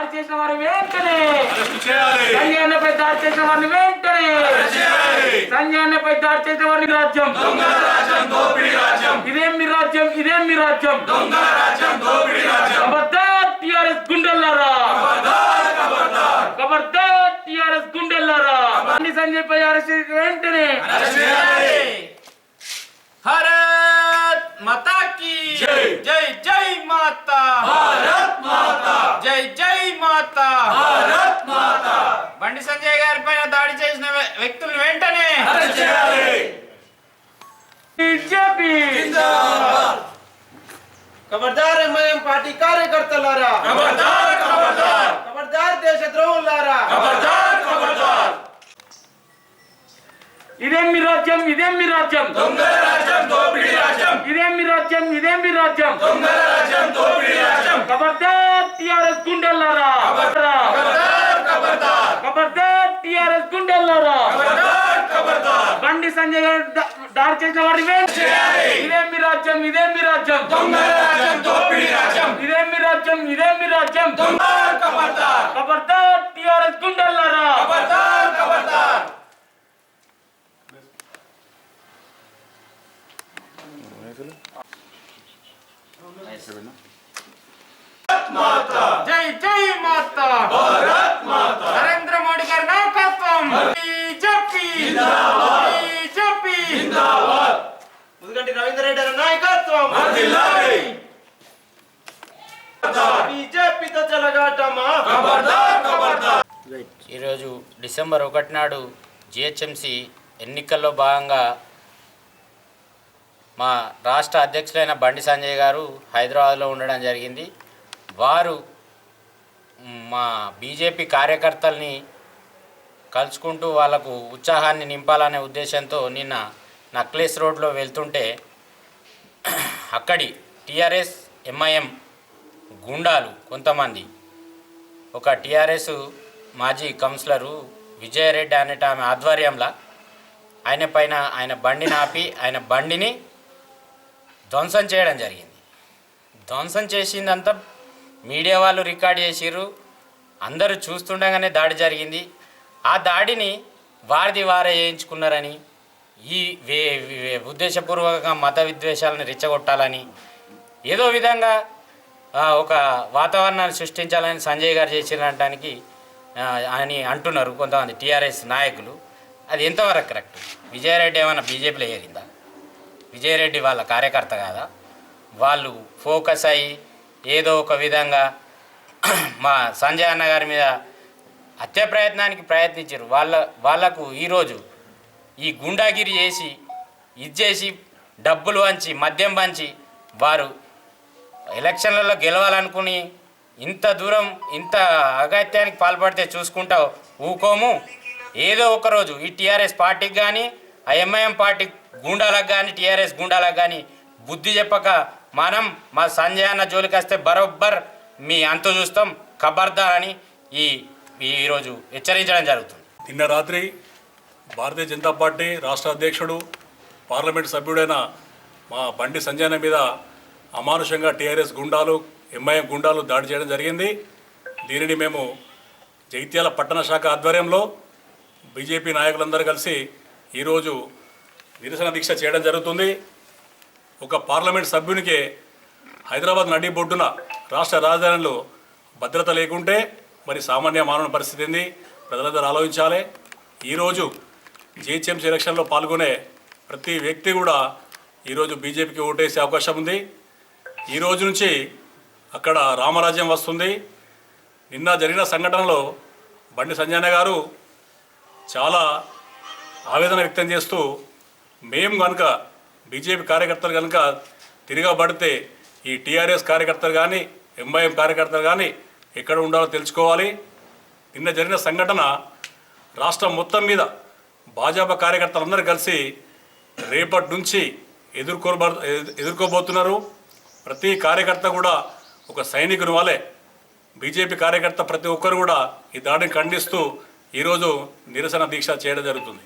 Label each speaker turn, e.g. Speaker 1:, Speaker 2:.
Speaker 1: దాడి చేసిన వారి వెంటనే. సంజయ్ అన్నపై దాడి చేసిన వారిని వెంటనే. సంజయ్ అన్నపై దాడి చేసిన వారిని రాజ్యం. ఇదేం మీ రాజ్యం? ఇదేం మీ రాజ్యం? బండి సంజయ్
Speaker 2: గారి పైన దాడి చేసిన వ్య- వ్యక్తులను వెంటనే
Speaker 3: ఖబర్దార్ ఎంఐఎం పార్టీ కార్యకర్తలారా.
Speaker 4: ఖబర్దార్
Speaker 3: దేశ ద్రోహులారా
Speaker 1: ఇదేం మీ రాజ్యం ఇదేం మీ రాజ్యం? ఇదేం మీ రాజ్యం ఇదేం మీ రాజ్యం? ఖబర్దార్ టిఆర్ఎస్ గుండెల్లారా
Speaker 4: ఖబర్దార్ ఖబర్దార్
Speaker 1: ఖబర్దార్ టిఆర్ఎస్ గుండెల్లారా
Speaker 4: ఖబర్దార్ ఖబర్దార్.
Speaker 1: బండి సంజయ్ గారు దా- దాడి చేసిన వారిని వెంటనే
Speaker 4: చేయాలి.
Speaker 1: ఇదేం మీ రాజ్యం ఇదేం మీ రాజ్యం.
Speaker 4: దొంగల రాజ్యం దోపిడీ రాజ్యం.
Speaker 1: ఇదేం మీ రాజ్యం ఇదేం మీ రాజ్యం.
Speaker 4: ఖబర్దార్ ఖబర్దార్.
Speaker 1: ఖబర్దార్ టిఆర్ఎస్ గుండెల్లారా?
Speaker 4: ఖబర్దార్ ఖబర్దార్.
Speaker 2: జై జై మాతా.
Speaker 4: భారత్ మాత
Speaker 2: నరేంద్ర మోడీ గారి నాయకత్వం బీజేపీ బీజేపీ
Speaker 4: జిందాబాద్.
Speaker 3: ముదుగంటి రవీందర్ రెడ్డి గారి నాయకత్వం. బీజేపీతో చెలగాటమా?
Speaker 2: ఈరోజు డిసెంబర్ ఒకటి నాడు జిహెచ్ఎంసి ఎన్నికల్లో భాగంగా మా రాష్ట్ర అధ్యక్షులైన బండి సంజయ్ గారు హైదరాబాద్లో ఉండడం జరిగింది. వారు మా బీజేపీ కార్యకర్తల్ని కలుసుకుంటూ వాళ్ళకు ఉత్సాహాన్ని నింపాలనే ఉద్దేశంతో నిన్న నక్లెస్ రోడ్లో వెళ్తుంటే అక్కడి టీఆర్ఎస్ ఎంఐఎం గుండాలు కొంతమంది. ఒక టీఆర్ఎస్ మాజీ కౌన్సిలరు విజయరెడ్డి అనేట ఆమె ఆధ్వర్యంలో ఆయన పైన ఆయన బండిని ఆపి ఆయన బండిని ధ్వంసం చేయడం జరిగింది. ధ్వంసం చేసిందంతా మీడియా వాళ్ళు రికార్డ్ చేసిర్రు. అందరూ చూస్తుండగానే దాడి జరిగింది. ఆ దాడిని వారిది వారే చేయించుకున్నారని ఈ వే వే- ఉద్దేశపూర్వకంగా మత విద్వేషాలను రెచ్చగొట్టాలని ఏదో విధంగా ఒక వాతావరణాన్ని సృష్టించాలని సంజయ్ గారు చేసినటానికి అని అంటున్నారు కొంతమంది టీఆర్ఎస్ నాయకులు. అది ఎంతవరకు కరెక్ట్? విజయరెడ్డి ఏమైనా బీజేపీలో చేరిందా? విజయరెడ్డి వాళ్ళ కార్యకర్త కాదా? వాళ్ళు ఫోకస్ అయ్యి ఏదో ఒక విధంగా మా సంజయ్ అన్న గారి మీద హత్య ప్రయత్నానికి ప్రయత్నించారు. వాళ్ళ వాళ్ళకు ఈరోజు ఈ గుండాగిరి చేసి ఇది చేసి డబ్బులు వంచి మద్యం పంచి వారు ఎలక్షన్లలో గెలవాలనుకుని ఇంత దూరం ఇంత అగత్యానికి పాల్పడితే చూసుకుంటావు ఊకోము. ఏదో ఒక రోజు ఈ టీఆర్ఎస్ పార్టీకి కానీ ఆ ఎంఐఎం పార్టీ గుండాలకు కానీ టీఆర్ఎస్ గుండాలకు కానీ బుద్ధి చెప్పక మనం మా సంజయ్ అన్న జోలికి వస్తే బరోబ్బర్ మీ అంతు చూస్తాం. ఖబర్దార్ అని ఈ ఈరోజు హెచ్చరించడం జరుగుతుంది.
Speaker 5: నిన్న రాత్రి భారతీయ జనతా పార్టీ రాష్ట్ర అధ్యక్షుడు పార్లమెంట్ సభ్యుడైన మా బండి సంజయన మీద అమానుషంగా టీఆర్ఎస్ గుండాలు ఎంఐఎం గుండాలు దాడి చేయడం జరిగింది. దీనిని మేము జైత్యాల పట్టణ శాఖ ఆధ్వర్యంలో బీజేపీ నాయకులందరూ కలిసి ఈరోజు నిరసన దీక్ష చేయడం జరుగుతుంది. ఒక పార్లమెంట్ సభ్యునికి హైదరాబాద్ నడి బొడ్డున రాష్ట్ర రాజధానిలో భద్రత లేకుంటే మరి సామాన్య మానవ పరిస్థితి ఏంది? ప్రజలందరూ ఆలోచించాలి. ఈరోజు జిహెచ్ఎంసీ ఎలక్షన్లో పాల్గొనే ప్రతి వ్యక్తి కూడా ఈరోజు బీజేపీకి ఓటేసే అవకాశం ఉంది. ఈ రోజు నుంచి అక్కడ రామరాజ్యం వస్తుంది. నిన్న జరిగిన సంఘటనలో బండి సంజయన గారు చాలా ఆవేదన వ్యక్తం చేస్తూ మేము కనుక బీజేపీ కార్యకర్తలు కనుక తిరగబడితే ఈ టీఆర్ఎస్ కార్యకర్తలు కానీ ఎంఐఎం కార్యకర్తలు కానీ ఎక్కడ ఉండాలో తెలుసుకోవాలి. నిన్న జరిగిన సంఘటన రాష్ట్రం మొత్తం మీద భాజపా కార్యకర్తలందరూ కలిసి రేపటి నుంచి ఎదుర్కోబ ఎదుర్కోబోతున్నారు. ప్రతి కార్యకర్త కూడా ఒక సైనికుని వాలే బీజేపీ కార్యకర్త ప్రతి ఒక్కరు కూడా ఈ దాడిని ఖండిస్తూ ఈరోజు నిరసన దీక్ష చేయడం జరుగుతుంది.